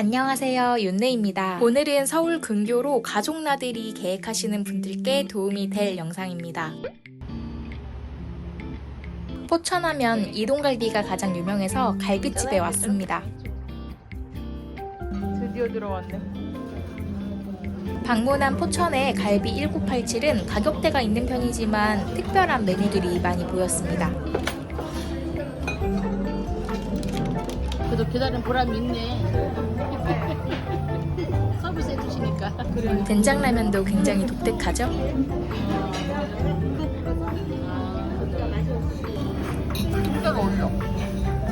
안녕하세요 윤네입니다 오늘은 서울 근교로 가족 나들이 계획하시는 분들께 도움이 될 영상입니다 포천하면 이동갈비가 가장 유명해서 갈비집에 왔습니다 드디어 들어왔네. 방문한 포천의 갈비 1987은 가격대가 있는 편이지만 특별한 메뉴들이 많이 보였습니다 그래도 기다린 보람이 있네. 서비스 해주시니까. 된장라면도 굉장히 독특하죠? 진짜가 어려.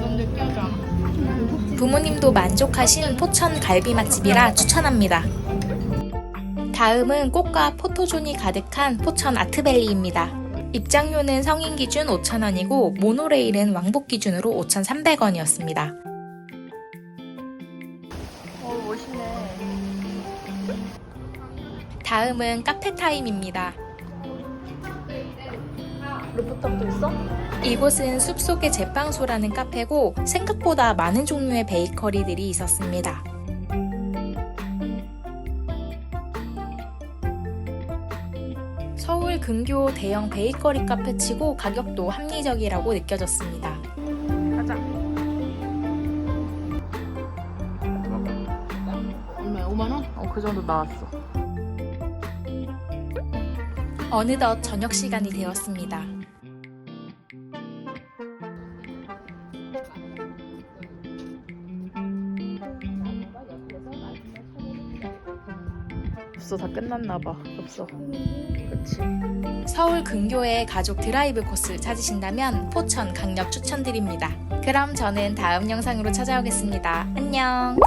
너무 느끼하잖아. 부모님도 만족하신 포천 갈비 맛집이라 추천합니다. 다음은 꽃과 포토존이 가득한 포천 아트밸리입니다. 입장료는 성인 기준 5,000원이고 모노레일은 왕복 기준으로 5,300원이었습니다. 어 멋있네. 다음은 카페 타임입니다. 루프탑도 있어? 이곳은 숲속의 제빵소라는 카페고 생각보다 많은 종류의 베이커리들이 있었습니다. 서울 근교 대형 베이커리 카페치고 가격도 합리적이라고 느껴졌습니다. 그 정도 나왔어. 어느덧 저녁 시간이 되었습니다. 없어 다 끝났나 봐. 없어. 그치. 서울 근교의 가족 드라이브 코스 찾으신다면 포천 강력 추천드립니다. 그럼 저는 다음 영상으로 찾아오겠습니다. 안녕!